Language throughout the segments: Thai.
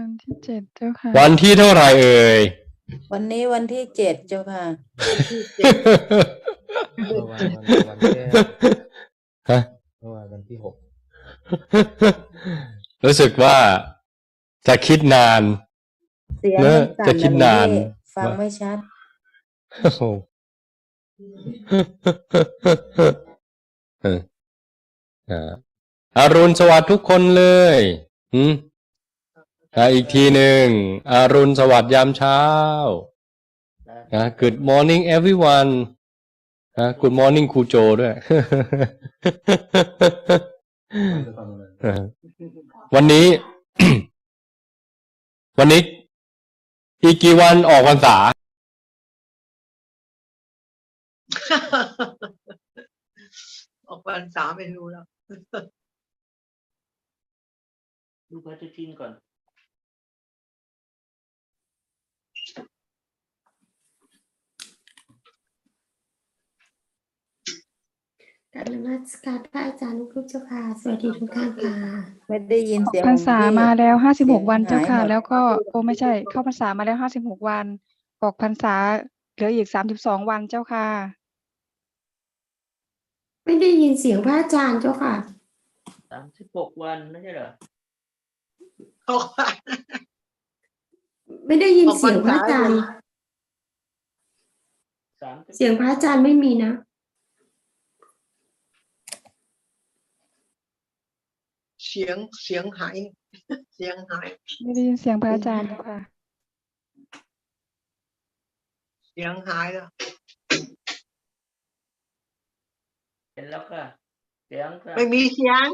วันที่เจ็ดเจ้าค่ะ วันที่เท่าไหร่เอ่ย วันนี้วันที่เจ็ดเจ้าค่ะ เมื่อวานวันวันแก้ฮะเมื่อวานวันที่หกรู้สึกว่าจะคิดนาน เสียงเนอะมันสั่จะคิดนานะพี่ฟังไม่ชัด โอ้โหเอออ่าอารุณสวัสดิ์ทุกคนเลย อืม อ่าอีกทีหนึ่งอารุณสวัสดิ์ยามเช้านะ Good morning everyone นะ Good morning ครูโจด้วยเออวันนี้ วันนี้ อีกกี่วันออกพรรษา ออกพรรษาไม่รู้แล้ว ดูปฏิทินก่อน กรารนมัสการพระอาจารย์ทุกเจ้าค่ะสวัสดีทุกท่านค่ะไม่ได้ยินออกเสียงพรรษาหลวงพี่มาแล้วห้าสิบหกเสียงวันเจ้าค่ะหายหมดแล้วก็โอ้ไม่ใช่ เข้าพรรษามาแล้วห้าสิบหกวันออกพรรษาเหลืออีกสามสิบสองวันเจ้าค่ะ ไม่ได้ยินเสียงพระอาจารย์เจ้าค่ะสามสิบหกวันไม่ใช่เหรอออกมาไม่ได้ยินออกพรรษาเสียงพระอาจารย์สามสิบเสียงพระอาจารย์ไม่มีนะ เสียงเสียงหายเสียงหาย ไม่ได้ยินเสียงพระอาจารย์เจ้าค่ะ เสียงหายแล้วเห็นแล้วค่ะ เสียงค่ะไม่มีเสียง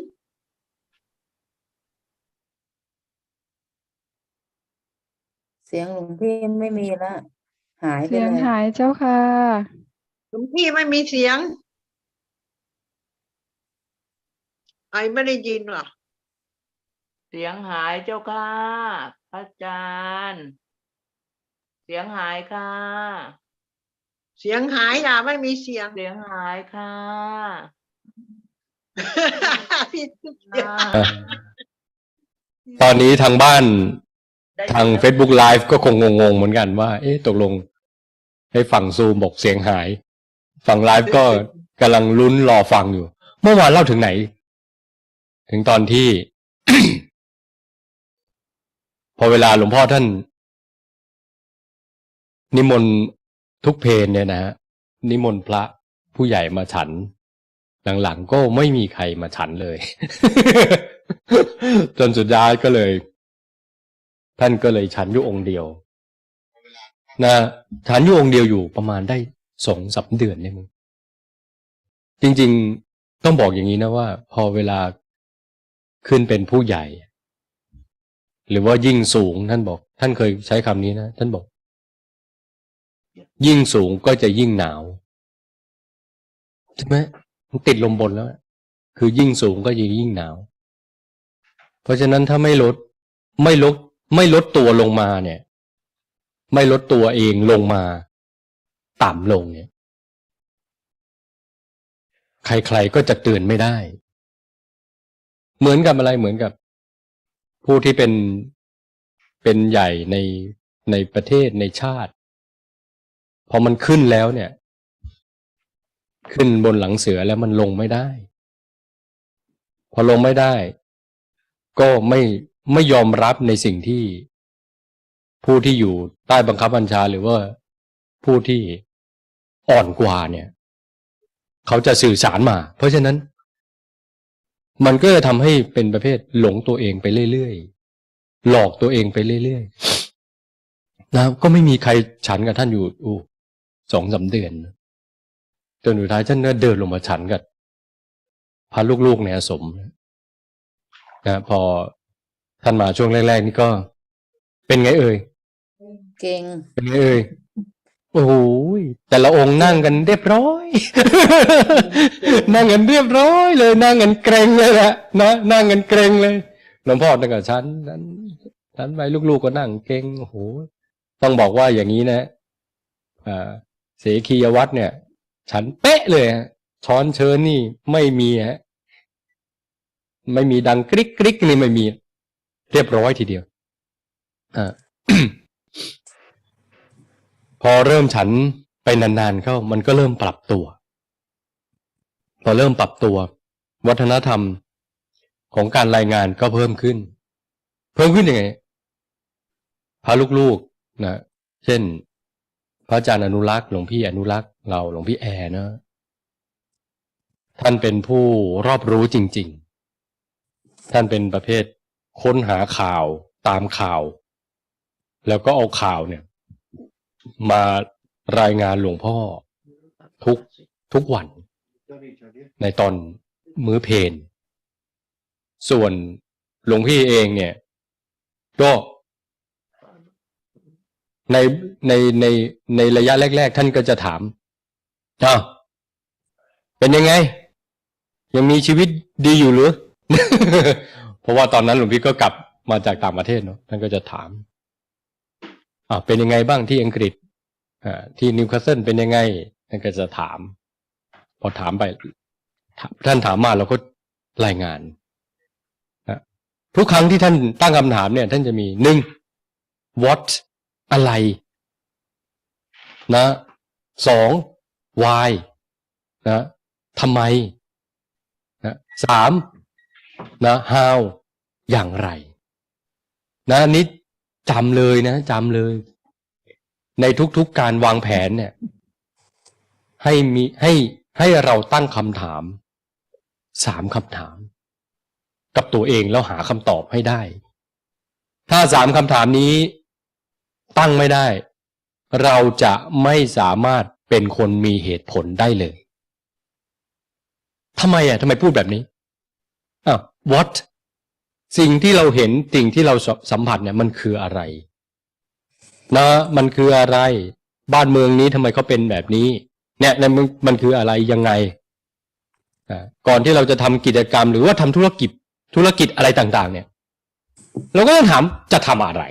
เสียงหลวงพี่ไม่มีละหายไปเสียงเลยหายเจ้าค่ะ หลวงพี่ไม่มีเสียงไอไม่ได้ยินเหรอเสียงหายเจ้าค่ะพระอาจารย์ เสียงหายค่ะ เสียงหายอะไม่มีเสียง เสียงหายค่ะพี่เสียงอ่าตอนนี้ทางบ้านได้ทาง Facebook Live ก็คงงงๆเหมือนกันว่า เอ๊ะตกลง ให้ฝั่งซูมบอกเสียงหาย ฝั่งไลฟ์ก็กำลังลุ้นรอฟังอยู่ เมื่อวานเล่าถึงไหน ถึงตอนที่ พอเวลาหลวงพ่อท่าน นิมนต์ทุกเพลเนี่ยนะฮะนิมนต์พระผู้ใหญ่มาฉัน หลังๆก็ไม่มีใครมาฉันเลย จนสุดท้ายก็เลย ท่านก็เลยฉันอยู่องค์เดียวนะฉันอยู่องค์เดียวอยู่ประมาณได้สองสามเดือนเนี่ยมึงจริง ๆ ต้องบอกอย่างนี้นะว่า พอเวลาขึ้นเป็นผู้ใหญ่ หรือว่ายิ่งสูงท่านบอก ท่านเคยใช้คำนี้นะ ท่านบอก ยิ่งสูงก็จะยิ่งหนาวใช่ไหมมันติดลมบนแล้ว คือยิ่งสูงก็จะยิ่งหนาว เพราะฉะนั้นถ้าไม่ลดไม่ลดไม่ลดตัวลงมาเนี่ย ไม่ลดตัวเองลงมา ต่ำลงเนี่ย ใครๆก็จะเตือนไม่ได้ เหมือนกับอะไรเหมือนกับ ผู้ที่เป็นเป็นใหญ่ในในประเทศในชาติ พอมันขึ้นแล้วเนี่ย ขึ้นบนหลังเสือแล้วมันลงไม่ได้ พอลงไม่ได้ ก็ไม่ไม่ยอมรับในสิ่งที่ ผู้ที่อยู่ใต้บังคับบัญชาหรือว่าผู้ที่อ่อนกว่าเนี่ย เขาจะสื่อสารมา เพราะฉะนั้น มันก็จะทำให้เป็นประเภทหลงตัวเองไปเรื่อยๆ หลอกตัวเองไปเรื่อยๆนะก็ไม่มีใครฉันกับท่านอยู่อู้สองสามเดือนจนสุดท้ายท่านก็เดินลงมาฉันกับพาลูกๆในอาสมนะพอท่านมาช่วงแรกๆนี่ก็เป็นไงเอ่ยเก่งเป็นไงเอ่ย โอ้โหยแต่ละองค์นั่งกันเรียบร้อย นั่งกันเรียบร้อยเลย นั่งกันเกรงเลยแหละนะนั่งกันเกรงเลยหลวงพ่อตั้งแต่ชั้นนั้นชั้นไปลูกๆก็นั่งเกรงโอ้โหต้องบอกว่าอย่างนี้นะอ่าเสขียวัตรเนี่ย ฉันเป๊ะเลยช้อนเชิญนี่ไม่มีฮะไม่มีดังกริ๊กกริ๊กนี่ไม่มี เรียบร้อยทีเดียวอ่า พอเริ่มฉันไปนานๆเข้า มันก็เริ่มปรับตัว พอเริ่มปรับตัว วัฒนธรรมของการรายงานก็เพิ่มขึ้น เพิ่มขึ้นยังไงพระลูกๆนะเช่น พระอาจารย์อนุรักษ์หลวงพี่อนุรักษ์เราหลวงพี่แอร์เนะท่านเป็นผู้รอบรู้จริง ๆ ท่านเป็นประเภทค้นหาข่าวตามข่าว แล้วก็เอาข่าวเนี่ย มารายงานหลวงพ่อ ทุกทุกวันในตอนมื้อเพนส่วนหลวงพี่เองเนี่ย ก็ในในในในระยะแรก ๆ ท่านก็จะถามอ้าวเป็นยังไง ยังมีชีวิตดีอยู่หรือ เพราะว่าตอนนั้นหลวงพี่ก็กลับมาจากต่างประเทศเนาะท่านก็จะถาม เป็นยังไงบ้างที่อังกฤษอ่าที่นิวคาสเซิลเป็นยังไงท่านก็จะถาม พอถามไป ท่านถามมาเราก็รายงานนะทุกครั้งที่ท่านตั้งคำถามเนี่ย ท่านจะมีหนึ่ง what อะไร นะสอง why นะทำไมนะสามนะ how อย่างไร นะนนี้ จำเลยนะจำเลย ในทุกๆการวางแผนเนี่ย ให้มีให้ให้เราตั้งคำถามสามคำถาม กับตัวเองแล้วหาคำตอบให้ได้ ถ้าสามคำถามนี้ ตั้งไม่ได้ เราจะไม่สามารถเป็นคนมีเหตุผลได้เลยทำไมอะทำไมพูดแบบนี้อ้าว what สิ่งที่เราเห็นสิ่งที่เราสัมผัสเนี่ยมันคืออะไร นะมันคืออะไร บ้านเมืองนี้ทำไมเขาเป็นแบบนี้เนี่ยเนี่ยมันมันคืออะไรยังไงอ่าก่อนที่เราจะทำกิจกรรม หรือว่าทำธุรกิจธุรกิจอะไรต่าง ๆ เนี่ย เราก็ต้องถามจะทำอะไร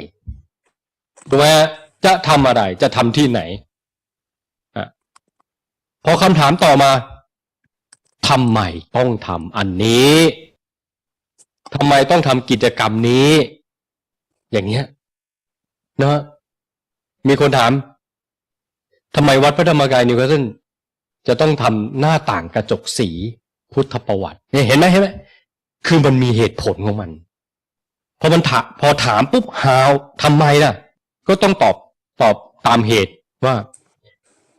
ถูกไหมฮะจะทำอะไรจะทำที่ไหนอะพอคำถามต่อมาทำไมต้องทำอันนี้ ทำไมต้องทำกิจกรรมนี้ อย่างเงี้ยเนะมีคนถามทำไมวัดพระธรรมกายนิวคาสเซิลจะต้องทำหน้าต่างกระจกสีพุทธประวัติเนี่ยเห็นไหมเห็นไหมคือมันมีเหตุผลของมันพอมันถาพอถามปุ๊บ how ทำไมล่ะ ก็ต้องตอบตอบตามเหตุว่า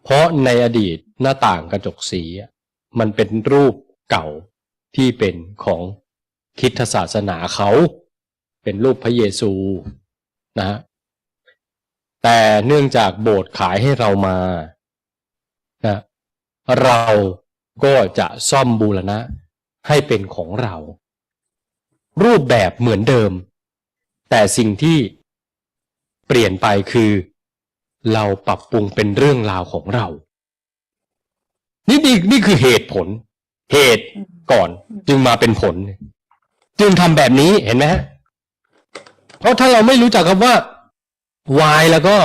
เพราะในอดีตหน้าต่างกระจกสีอะมันเป็นรูปเก่าที่เป็นของ คิดศาสนาเขาเป็นรูปพระเยซูนะฮะแต่เนื่องจากโบสถ์ขายให้เรามานะเราก็จะซ่อมบูรณะให้เป็นของเรา รูปแบบเหมือนเดิม แต่สิ่งที่เปลี่ยนไปคือ เราปรับปรุงเป็นเรื่องราวของเรา นี่นี่นี่คือเหตุผล เหตุก่อนจึงมาเป็นผล จึงทำแบบนี้เห็นไหมฮะเพราะถ้าเราไม่รู้จักคำว่า why แล้วก็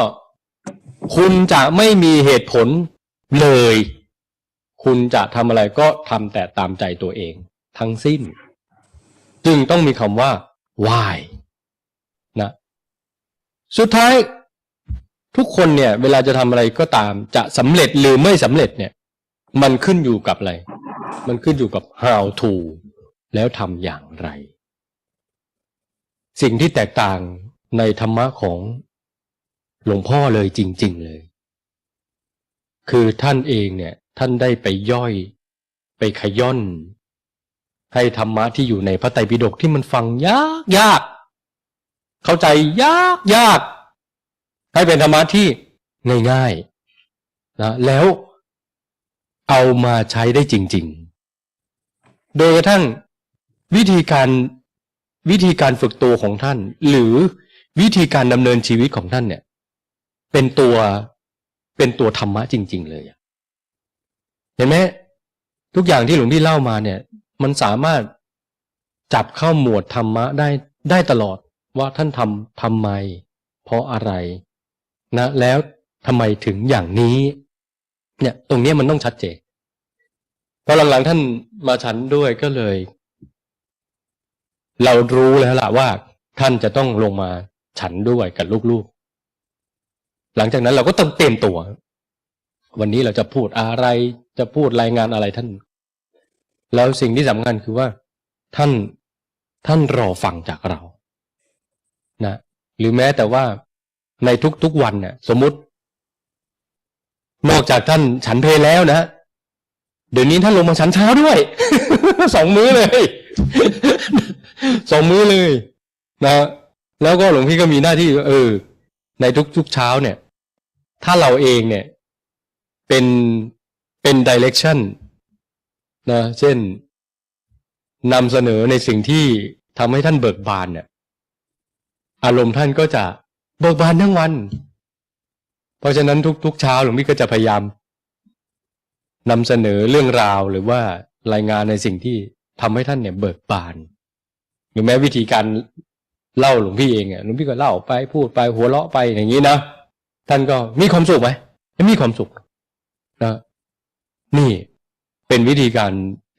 คุณจะไม่มีเหตุผลเลย คุณจะทำอะไรก็ทำแต่ตามใจตัวเอง ทั้งสิ้น จึงต้องมีคำว่า why นะสุดท้ายทุกคนเนี่ย เวลาจะทำอะไรก็ตาม จะสำเร็จหรือไม่สำเร็จเนี่ย มันขึ้นอยู่กับอะไร มันขึ้นอยู่กับ how to แล้วทำอย่างไร สิ่งที่แตกต่างในธรรมะของหลวงพ่อเลยจริง ๆเลย คือท่านเองเนี่ยท่านได้ไปย่อย ไปขย่อน ให้ธรรมะที่อยู่ในพระไตรปิฎกที่มันฟังยากยาก เข้าใจยากยากให้เป็นธรรมะที่ง่ายๆนะแล้วเอามาใช้ได้จริง ๆ โดยกระทั่ง วิธีการวิธีการฝึกตัวของท่าน หรือวิธีการดำเนินชีวิตของท่านเนี่ย เป็นตัวเป็นตัวธรรมะจริง ๆ เลยเห็นไหมทุกอย่างที่หลวงพี่เล่ามาเนี่ย มันสามารถจับเข้าหมวดธรรมะได้ได้ตลอดว่าท่านทำทำไม เพราะอะไรนะแล้วทำไมถึงอย่างนี้ เนี่ย ตรงนี้มันต้องชัดเจนพอหลังๆท่านมาฉันด้วยก็เลย เรารู้แล้วล่ะว่าท่านจะต้องลงมาฉันด้วยกับลูกๆ หลังจากนั้นเราก็ต้องเตรียมตัว วันนี้เราจะพูดอะไรจะพูดรายงานอะไรท่าน แล้วสิ่งที่สำคัญคือว่า ท่านท่านรอฟังจากเรานะหรือแม้แต่ว่าในทุกๆวันเนี่ยสมมติ นอกจากท่านฉันเพลแล้วนะ เดี๋ยวนี้ท่านลงมาฉันเช้าด้วย สองมื้อเลย สองมื้อเลยนะแล้วก็หลวงพี่ก็มีหน้าที่เออ ในทุกๆเช้าเนี่ย ถ้าเราเองเนี่ย เป็นเป็นดิเรกชันนะเช่นนำเสนอในสิ่งที่ทำให้ท่านเบิกบานเนี่ย อารมณ์ท่านก็จะเบิกบานทั้งวัน เพราะฉะนั้นทุกๆเช้าหลวงพี่ก็จะพยายามนำเสนอเรื่องราวหรือว่ารายงานในสิ่งที่ ทำให้ท่านเนี่ยเบิกบานหรือแม้วิธีการเล่าหลวงพี่เองอะหลวงพี่ก็เล่าไปพูดไปหัวเราะไปอย่างนี้นะท่านก็มีความสุขไหมมีความสุขนะนี่เป็นวิธีการ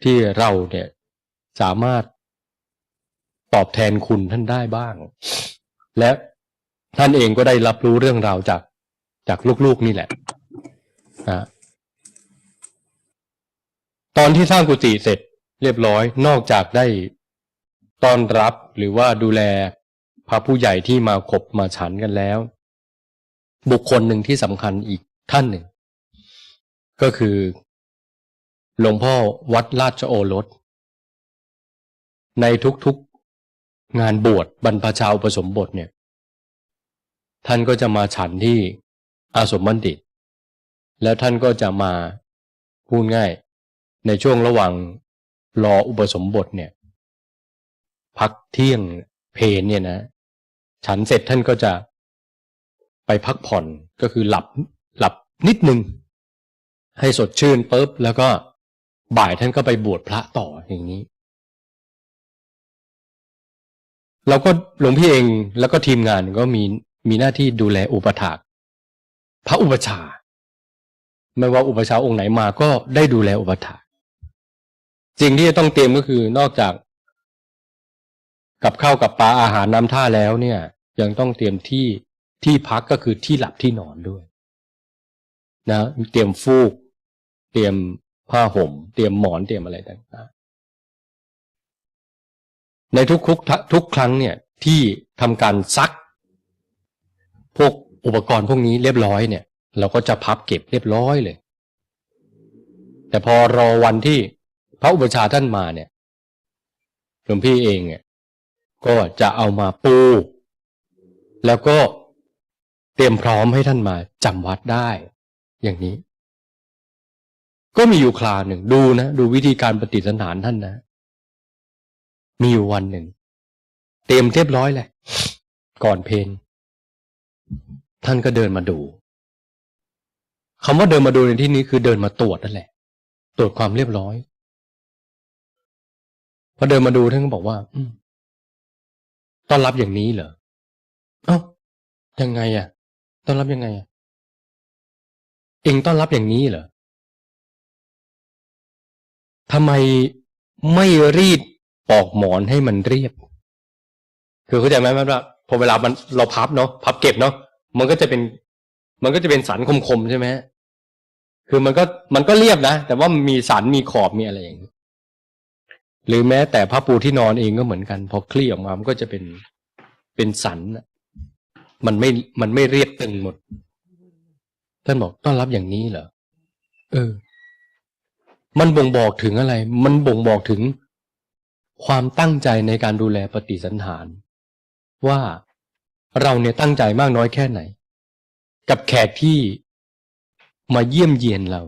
ที่เราเนี่ยสามารถตอบแทนคุณท่านได้บ้าง และท่านเองก็ได้รับรู้เรื่องราวจากจากลูกๆนี่แหละนะตอนที่สร้างกุฏิเสร็จ เรียบร้อย นอกจากได้ต้อนรับหรือว่าดูแลพระผู้ใหญ่ที่มาขบมาฉันกันแล้ว บุคคลหนึ่งที่สำคัญอีกท่านหนึ่ง ก็คือหลวงพ่อวัดราชโอรส ในทุกๆงานบวชบรรพชาอุปสมบทเนี่ย ท่านก็จะมาฉันที่อาสมบัณฑิต แล้วท่านก็จะมาพูดง่าย ในช่วงระหว่าง รออุปสมบทเนี่ย พักเที่ยงเพลเนี่ยนะ ฉันเสร็จท่านก็จะไปพักผ่อนก็คือหลับหลับนิดนึง ให้สดชื่นปุ๊บแล้วก็บ่ายท่านก็ไปบวชพระต่ออย่างนี้ เราก็หลวงพี่เองแล้วก็ทีมงานก็มีมีหน้าที่ดูแลอุปถาก พระอุปชา ไม่ว่าอุปชาองค์ไหนมาก็ได้ดูแลอุปถาก สิ่งที่จะต้องเตรียมก็คือนอกจากกับข้าวกับปลาอาหารน้ำท่าแล้วเนี่ย ยังต้องเตรียมที่ที่พักก็คือที่หลับที่นอนด้วยนะเตรียมฟูก เตรียมผ้าห่ม เตรียมหมอนเตรียมอะไรต่างๆในทุกคุกทุกครั้งเนี่ยที่ทำการซัก พวกอุปกรณ์พวกนี้เรียบร้อยเนี่ย เราก็จะพับเก็บเรียบร้อยเลย แต่พอรอวันที่ พระอุปชาท่านมาเนี่ยหลวงพี่เองเนี่ยก็จะเอามาปู แล้วก็เตรียมพร้อมให้ท่านมาจำวัดได้ อย่างนี้ ก็มีอยู่คราวหนึ่งดูนะ ดูวิธีการปฏิสันฐานท่านนะ มีอยู่วันหนึ่ง เตรียมเรียบร้อยเลยก่อนเพลงท่านก็เดินมาดูคำว่าเดินมาดูในที่นี้คือเดินมาตรวจนั่นแหละ ตรวจความเรียบร้อย พอเดินมาดูท่านก็บอกว่า อืต้อนรับอย่างนี้เหรอ เอ้า ยังไงอะ ต้อนรับยังไงอะ เองต้อนรับอย่างนี้เหรอทำไมไม่รีดปอกหมอนให้มันเรียบ คือเข้าใจไหมว่าพอเวลามันเราพับเนาะพับเก็บเนาะมันก็จะเป็น มันก็จะเป็นสันคมๆใช่ไหมคือมันก็มันก็เรียบนะแต่ว่ามีสันมีขอบมีอะไรอย่างนี้ หรือแม้แต่ผ้าปูที่นอนเองก็เหมือนกัน พอคลี่ออกมามันก็จะเป็นเป็นสันมันไม่มันไม่เรียบตึงหมด ท่านบอกต้อนรับอย่างนี้เหรอเออ มันบ่งบอกถึงอะไร มันบ่งบอกถึงความตั้งใจในการดูแลปฏิสันฐาน ว่าเราเนี่ยตั้งใจมากน้อยแค่ไหน กับแขกที่มาเยี่ยมเยียนเรา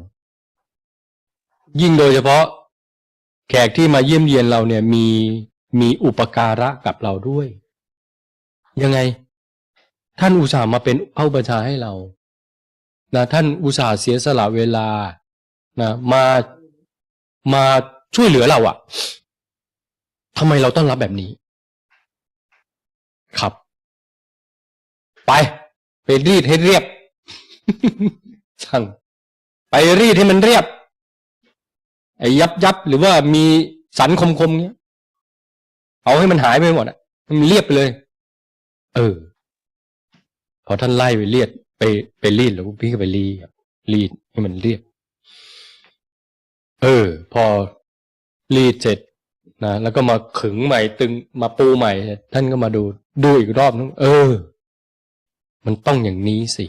ยิ่งโดยเฉพาะ แขกที่มาเยี่ยมเยียนเราเนี่ยมีมีอุปการะกับเราด้วย ยังไง ท่านอุตส่าห์มาเป็นพระอุปชาย์ให้เรานะท่านอุตส่าห์เสียสละเวลานะมามาช่วยเหลือเราอะทำไมเราต้องรับแบบนี้ ครับ ไป ไปรีดให้เรียบช่างไปรีดให้มันเรียบ ยับยับหรือว่ามีสันคมคมเงี้ยเอาให้มันหายไปหมดอะมันเรียบไปเลย เออ พอท่านไล่ไปเรียดไปไปรีดแล้วพี่ก็ไปรีดรีดให้มันเรียบ เออ พอรีดเสร็จนะแล้วก็มาขึงใหม่ตึงมาปูใหม่ ท่านก็มาดู ดูอีกรอบนึงเออ มันต้องอย่างนี้สิ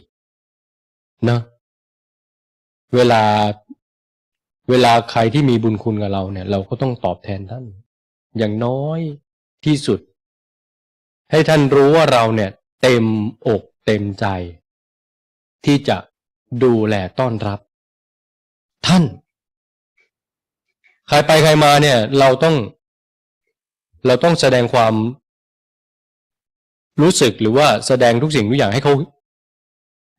นะเวลา เวลาใครที่มีบุญคุณกับเราเนี่ย เราก็ต้องตอบแทนท่าน อย่างน้อยที่สุด ให้ท่านรู้ว่าเราเนี่ย เต็มอกเต็มใจ ที่จะดูแลต้อนรับ ท่าน ใครไปใครมาเนี่ย เราต้อง เราต้องแสดงความ รู้สึกหรือว่าแสดงทุกสิ่งทุกอย่างให้เขา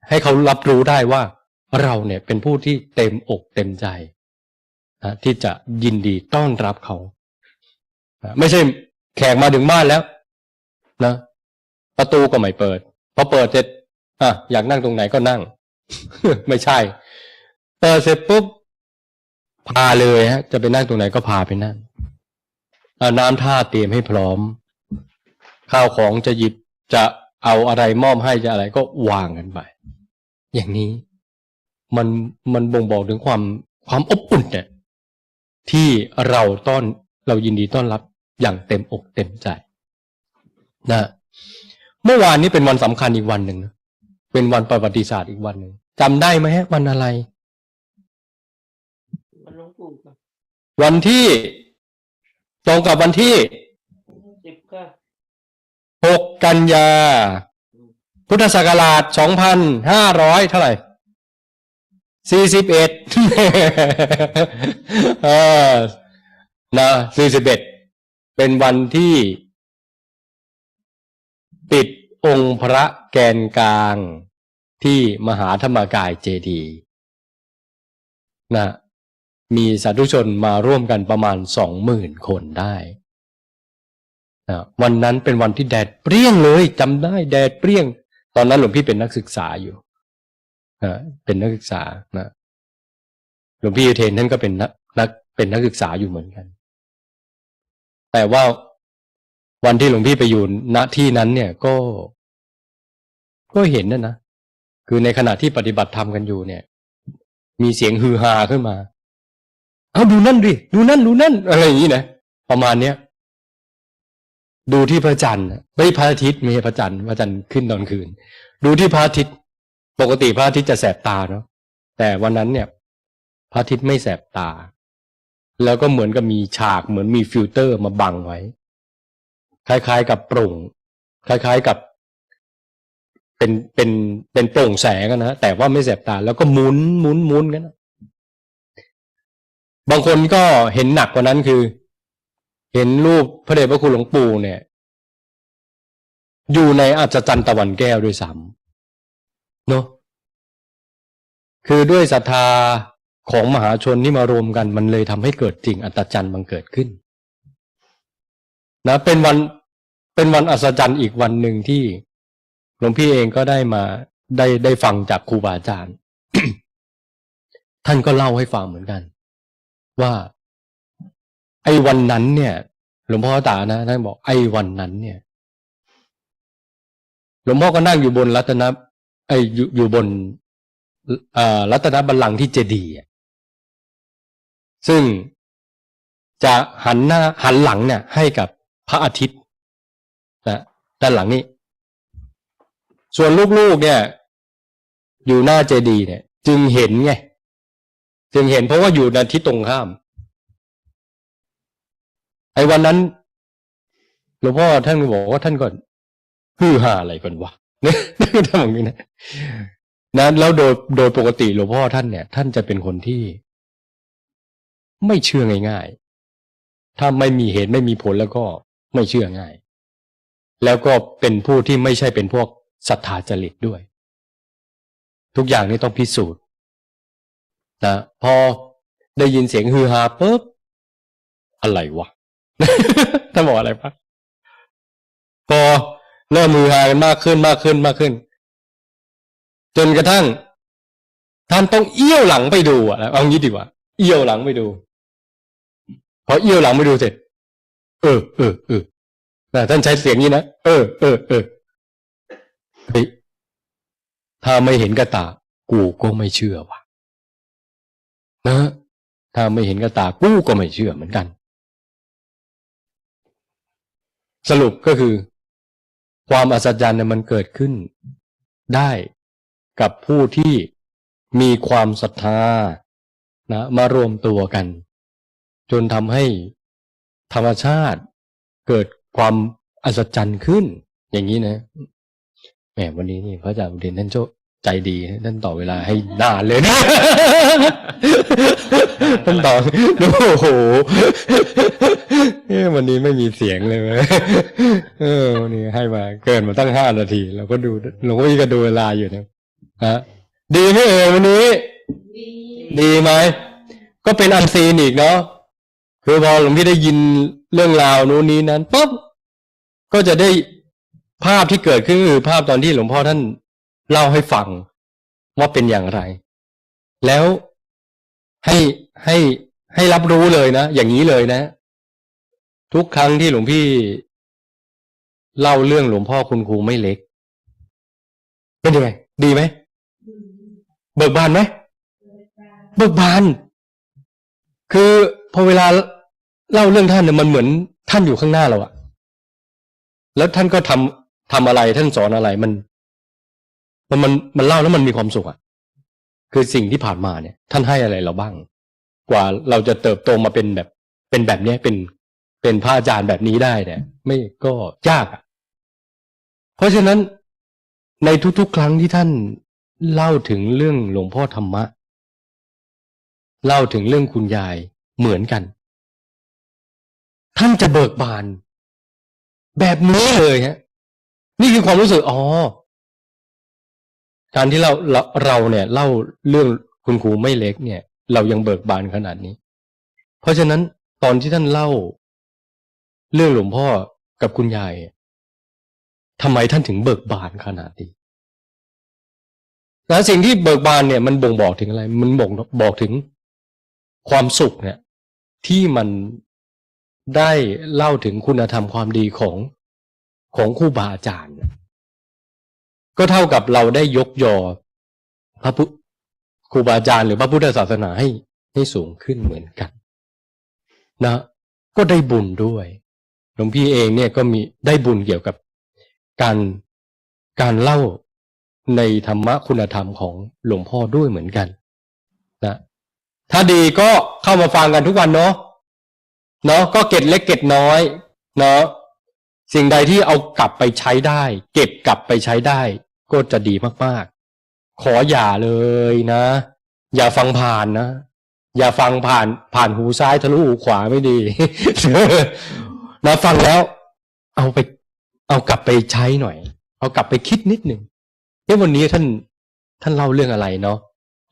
ให้เขารับรู้ได้ว่าเราเนี่ยเป็นผู้ที่เต็มอกเต็มใจ ที่จะยินดีต้อนรับเขา ไม่ใช่แขกมาถึงบ้านแล้วนะประตูก็ไม่เปิดพอเปิดเสร็จอะอยากนั่งตรงไหนก็นั่ง ไม่ใช่เปิดเสร็จปุ๊บพาเลยฮะ จะไปนั่งตรงไหนก็พาไปนั่งน้ำท่าเตรียมให้พร้อม ข้าวของจะหยิบจะเอาอะไรมอบให้จะอะไรก็วางกันไป อย่างนี้ มันมันบ่งบอกถึงความความอบอุ่นเนี่ย ที่เราต้อนเรายินดีต้อนรับอย่างเต็มอกเต็มใจนะเมื่อวานนี้เป็นวันสำคัญอีกวันหนึ่งนะเป็นวันประวัติศาสตร์อีกวันหนึ่งจำได้ไหมฮะ วันอะไรมันหลวงปู่ครับวันที่ตรงกับวันที่สิบค่ะหกกันยา พุทธศักราชสองพันห้าร้อยเท่าไหร่ สี่สิบเอ็ดเออนะสี่สิบเอ็ดเป็นวันที่ ปิดองค์พระแกนกลางที่มหาธรรมกายเจดีย์นะมีสาธุชนมาร่วมกันประมาณสองหมื่นคนได้นะวันนั้นเป็นวันที่แดดเปรี้ยงเลยจำได้แดดเปรี้ยง ตอนนั้นหลวงพี่เป็นนักศึกษาอยู่ เป็นนักศึกษานะหลวงพี่อุเทนท่านก็เป็นนักนักเป็นนักศึกษาอยู่เหมือนกัน แต่ว่าวันที่หลวงพี่ไปอยู่ณที่นั้น เนี่ยก็ ก็เห็นนะนะคือในขณะที่ปฏิบัติธรรมกันอยู่เนี่ย มีเสียงฮือฮาขึ้นมา เอาดูนั่นดิดูนั่นดูนั่น อะไรอย่างนี้นะประมาณเนี้ยดูที่พระจันทร์ไม่พระอาทิตย์ไม่ใช่พระจันทร์พระจันทร์ขึ้นตอนคืน ดูที่พระอาทิตย์ ปกติพระอาทิตย์จะแสบตาเนาะแต่วันนั้นเนี่ย พระอาทิตย์ไม่แสบตา แล้วก็เหมือนกับมีฉากเหมือนมีฟิลเตอร์มาบังไว้ คล้ายๆกับโปร่ง คล้ายๆกับเป็นเป็นเป็นโปร่งแสงนะแต่ว่าไม่แสบตา แล้วก็หมุนหมุนหมุนกันนะบางคนก็เห็นหนักกว่านั้นคือ เห็นรูปพระเดชพระคุณหลวงปู่เนี่ย อยู่ในอัศจรรย์ตะวันแก้วด้วยซ้ำ เนาะคือด้วยศรัทธาของมหาชนที่มารวมกันมันเลยทำให้เกิดสิ่งอัศจรรย์บังเกิดขึ้นนะเป็นวันเป็นวันอัศจรรย์อีกวันหนึ่งที่หลวงพี่เองก็ได้มาได้ได้ฟังจากครูบาอาจารย์ ท่านก็เล่าให้ฟังเหมือนกัน ว่า ไอ้วันนั้นเนี่ย หลวงพ่อตานะท่านบอกไอ้วันนั้นเนี่ย หลวงพ่อก็นั่งอยู่บนรัตน ไอ้อยู่อยู่บนอ่อรัตนบัลลังก์ที่เจดีย์ซึ่งจะหันหน้าหันหลังเนี่ย ให้กับพระอาทิตย์นะด้านหลังนี้ ส่วนลูกๆเนี่ย อยู่หน้าเจดีย์เนี่ย จึงเห็นไงจึงเห็นเพราะว่าอยู่ในทิศตรงข้าม ไอ้วันนั้นหลวงพ่อท่านบอกว่าท่านก่อนฮือฮาอะไรกันวะ นี่ยท่านบอกอย่างนี้นะนะแล้วโดยโดยปกติหลวงพ่อท่านเนี่ย ท่านจะเป็นคนที่ ไม่เชื่อง่ายๆ ถ้าไม่มีเหตุไม่มีผลแล้วก็ไม่เชื่อง่าย แล้วก็เป็นผู้ที่ไม่ใช่เป็นพวกศรัทธาจริตด้วย ทุกอย่างนี้ต้องพิสูจน์นะพอได้ยินเสียงฮือฮาปุ๊บอะไรวะท่านบอกอะไรปะพอ เริ่มมือฮากันมากขึ้นมากขึ้นมากขึ้น จนกระทั่ง ท่านต้องเอี้ยวหลังไปดูอะเอางี้ดีกว่าเอี้ยวหลังไปดูพอเอี้ยวหลังไปดูเสร็จ เออเออเออแต่ท่านใช้เสียงนี้นะเออเออเออเฮ้ยถ้าไม่เห็นกระตา กูก็ไม่เชื่อว่ะนะถ้าไม่เห็นกระตากูก็ไม่เชื่อเหมือนกัน สรุปก็คือ ความอัศจรรย์เนี่ยมันเกิดขึ้นได้กับผู้ที่มีความศรัทธานะมารวมตัวกัน จนทำให้ธรรมชาติเกิดความอัศจรรย์ขึ้น อย่างนี้นะแหมวันนี้นี่พระอาจารย์เด่นท่านโจ ใจดีนะท่านต่อเวลาให้นานเลยนะท่านต่อดูโอ้โหเอ๊ะวันนี้ไม่มีเสียงเลยเว้ยเออวันนี้ให้มาเกินมาตั้งห้านาทีเราก็ดูหลวงพี่ก็ดูเวลาอยู่นะฮะดีไหมเอ่ยวันนี้ ดีไหมก็เป็นอันซีนอีกเนาะคือพอหลวงพี่ได้ยินเรื่องราวนู้นนี้นั้นปุ๊บก็จะได้ภาพที่เกิดขึ้นก็คือภาพตอนที่หลวงพ่อท่าน เล่าให้ฟังว่าเป็นอย่างไร แล้วให้ให้ให้รับรู้เลยนะ อย่างนี้เลยนะ ทุกครั้งที่หลวงพี่เล่าเรื่องหลวงพ่อคุณครูไม่เล็ก เป็นยังไง ดีไหม เบิกบานไหม เบิกบาน คือพอเวลาเล่าเรื่องท่านเนี่ยมันเหมือนท่านอยู่ข้างหน้าเราอะแล้วท่านก็ทำทำอะไรท่านสอนอะไรมัน มันมันมันเล่าแล้วมันมีความสุขอะคือสิ่งที่ผ่านมาเนี่ย ท่านให้อะไรเราบ้าง กว่าเราจะเติบโตมาเป็นแบบ เป็นแบบเนี้ยเป็นเป็นพระอาจารย์แบบนี้ได้เนี่ย ไม่ก็ยากอะเพราะฉะนั้นในทุกๆ ครั้งที่ท่านเล่าถึงเรื่องหลวงพ่อธรรมะ เล่าถึงเรื่องคุณยายเหมือนกัน ท่านจะเบิกบาน แบบนี้เลยฮะนี่คือความรู้สึกอ๋อ การที่เราเราเราเนี่ยเล่าเรื่องคุณครูไม่เล็กเนี่ย เรายังเบิกบานขนาดนี้ เพราะฉะนั้นตอนที่ท่านเล่า เรื่องหลวงพ่อกับคุณยายทำไมท่านถึงเบิกบานขนาดนี้และสิ่งที่เบิกบานเนี่ยมันบ่งบอกถึงอะไร มันบ่งบอกถึงความสุขเนี่ย ที่มันได้เล่าถึงคุณธรรมความดีของของครูบาอาจารย์ ก็เท่ากับเราได้ยกยอพระพุครูบาอาจารย์หรือพระพุทธศาสนาให้ให้สูงขึ้นเหมือนกัน นะ ก็ได้บุญด้วยหลวงพี่เองเนี่ยก็มีได้บุญเกี่ยวกับการการเล่าในธรรมะคุณธรรมของหลวงพ่อด้วยเหมือนกันนะถ้าดีก็เข้ามาฟังกันทุกวันเนาะเนาะก็เก็ดเล็กเก็ดน้อยเนาะสิ่งใดที่เอากลับไปใช้ได้ เก็บกลับไปใช้ได้ ก็จะดีมากๆ ขออย่าเลยนะ อย่าฟังผ่านนะ อย่าฟังผ่านผ่านหูซ้ายทะลุหูขวาไม่ดีนะฟังแล้ว เอาไป เอากลับไปใช้หน่อย เอากลับไปคิดนิดหนึ่งเอ๊ะวันนี้ท่านท่านเล่าเรื่องอะไรเนาะ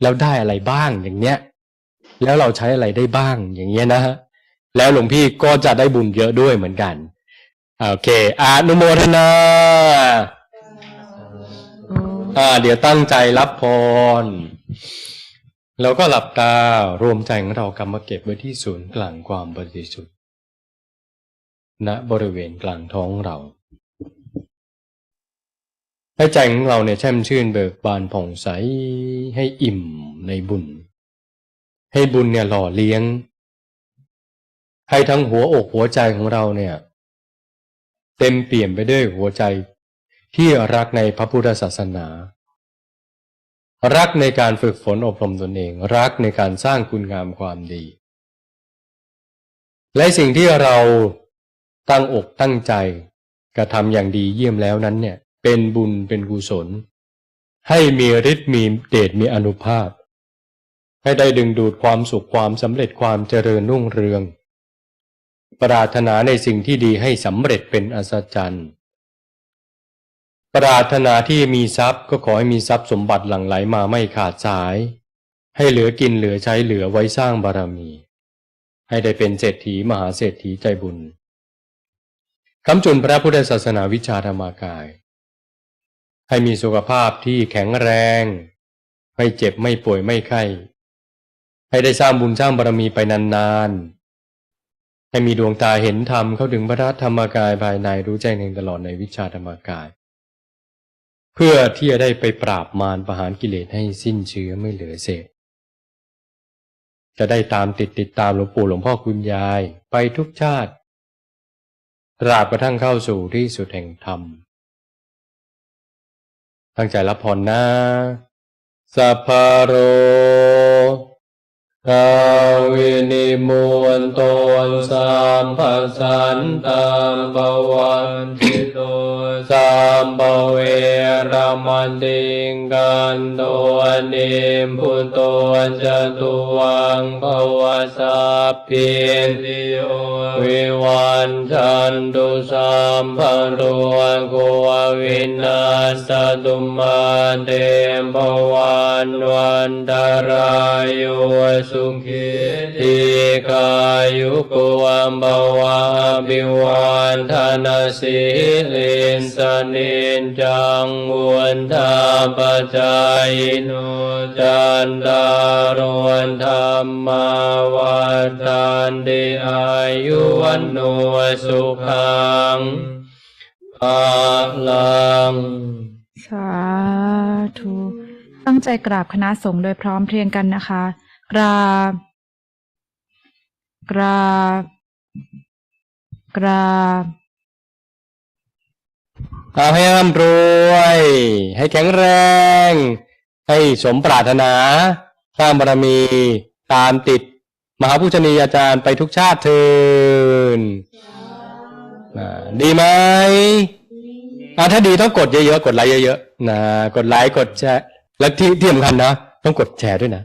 แล้วได้อะไรบ้างอย่างเนี้ย แล้วเราใช้อะไรได้บ้างอย่างเงี้ยนะฮะแล้วหลวงพี่ก็จะได้บุญเยอะด้วยเหมือนกัน โอเคอนุโมทนา อ่า เดี๋ยวตั้งใจรับพร แล้วก็หลับตารวมใจของเรากำมาเก็บไว้ที่ศูนย์กลางความบริสุทธิ์ณบริเวณกลางท้องเราให้ใจของเราเนี่ยแช่มชื่นเบิกบานผ่องใสให้อิ่มในบุญ ให้บุญเนี่ยหล่อเลี้ยง ให้ทั้งหัวอกหัวใจของเราเนี่ย เต็มเปี่ยมไปด้วยหัวใจ ที่รักในพระพุทธศาสนา รักในการฝึกฝนอบรมตนเอง รักในการสร้างคุณงามความดี และสิ่งที่เราตั้งอกตั้งใจกระทำอย่างดีเยี่ยมแล้วนั้นเนี่ย เป็นบุญเป็นกุศล ให้มีฤทธิ์มีเดชมีอนุภาพ ให้ได้ดึงดูดความสุขความสำเร็จความเจริญรุ่งเรือง ปรารถนาในสิ่งที่ดีให้สำเร็จเป็นอัศจรรย์ ปรารถนาที่มีทรัพย์ก็ขอให้มีทรัพย์สมบัติหลั่งไหลมาไม่ขาดสาย ให้เหลือกินเหลือใช้เหลือไว้สร้างบารมี ให้ได้เป็นเศรษฐีมหาเศรษฐีใจบุญคำจุนพระพุทธศาสนาวิชาธรรมากาย ให้มีสุขภาพที่แข็งแรง ไม่เจ็บไม่ป่วยไม่ไข้ ให้ได้สร้างบุญสร้างบารมีไปนานๆ ให้มีดวงตาเห็นธรรมเข้าถึงพระธรรมกายภายในรู้แจ้งเองตลอดในวิชาธรรมกาย เพื่อที่จะได้ไปปราบมารประหารกิเลสให้สิ้นเชื้อไม่เหลือเศษ จะได้ตามติดติดตามหลวงปู่หลวงพ่อคุณยายไปทุกชาติตราบกระทั่งเข้าสู่ที่สุดแห่งธรรม ตั้งใจรับพรนะสัพพะโร กาวินิมุนโตนสามภัสสันตามปวันติโตสามปเวรมันติงกันโตนิมพุนโตจตุวังภวสัพพิติโยวิวันจันตุสามภโรโกวินาสตุมาเตมภวันวันตารายโยสขิติกายุโกวัมภวะบิวันธนาสิลินสนินจังมุนทาปจายโนจันตารวนธรรมาวันตันติอายุวันโนสุขังภาลัง สาธุ ตั้งใจกราบคณะสงฆ์โดยพร้อมเพรียงกันนะคะ กรา กรา กราอาให้ร่ำรวย ให้แข็งแรง ให้สมปรารถนา สร้างบารมี ตามติด มหาผู้ชนียอาจารย์ไปทุกชาติเทินดีไหมถ้าดีต้องกดเยอะๆ กดไลค์เยอะๆ นะ กดไลค์ กดแชร์ และที่ที่สำคัญนะ ต้องกดแชร์ด้วยนะ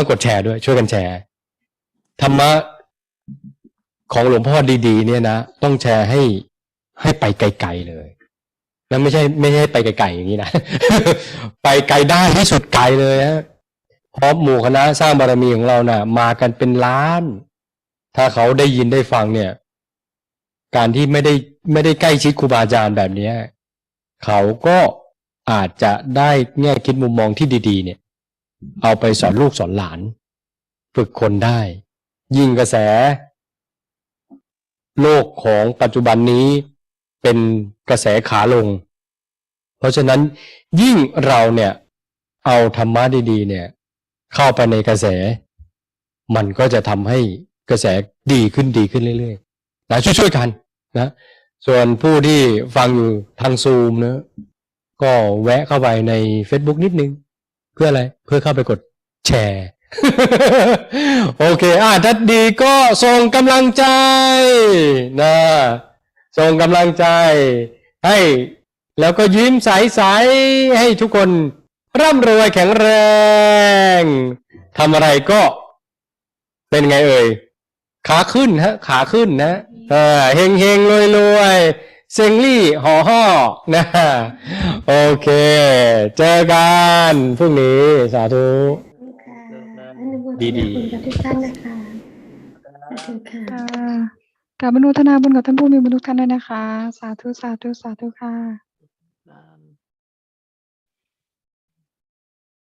ต้องกดแชร์ด้วย ช่วยกันแชร์ธรรมะของหลวงพ่อดีๆ เนี่ยนะต้องแชร์ให้ให้ไปไกลๆเลยแล้วไม่ใช่ไม่ใช่ไปไกลๆอย่างนี้นะ ไปไกลได้ที่สุดไกลเลยฮะเพราะหมู่คณะสร้างบารมีของเรานะ่ะ มากันเป็นล้าน ถ้าเขาได้ยินได้ฟังเนี่ย การที่ไม่ได้ไม่ได้ใกล้ชิดครูบาอาจารย์แบบนี้เขาก็อาจจะได้แง่คิดมุมมองที่ดี ๆ เนี่ย เอาไปสอนลูกสอนหลาน ฝึกคนได้ ยิ่งกระแส โลกของปัจจุบันนี้เป็นกระแสขาลง เพราะฉะนั้นยิ่งเราเนี่ย เอาธรรมะดีๆ เนี่ย เข้าไปในกระแส มันก็จะทำให้กระแสดีขึ้นดีขึ้นเรื่อยๆนะช่วยๆกันนะส่วนผู้ที่ฟังอยู่ทางซูมเนะก็แวะเข้าไปใน Facebook นิดนึง พื่ออะไรเพื่อเข้าไปกดแชร์ โอเค อะถ้าดีก็ส่งกำลังใจนะส่งกำลังใจ ให้ แล้วก็ยิ้มใสๆให้ทุกคนร่ำรวยแข็งแรงทำอะไรก็ เป็นไงเอ่ย ขาขึ้นฮะ ขาขึ้นนะเออเฮงเฮงรวยรวย เซงลี่ห่อห่อนะโอเค เจอกันพรุ่งนี้สาธุค่ะอนุโมทดีนาๆคุณกับทุกท่านนะคะขอบคุณค่ะค่ะกราบอนุโมทนาบุญกับท่านผู้มีบุญทุกท่านด้วยนะคะ สาธุสาธุสาธุค่ะ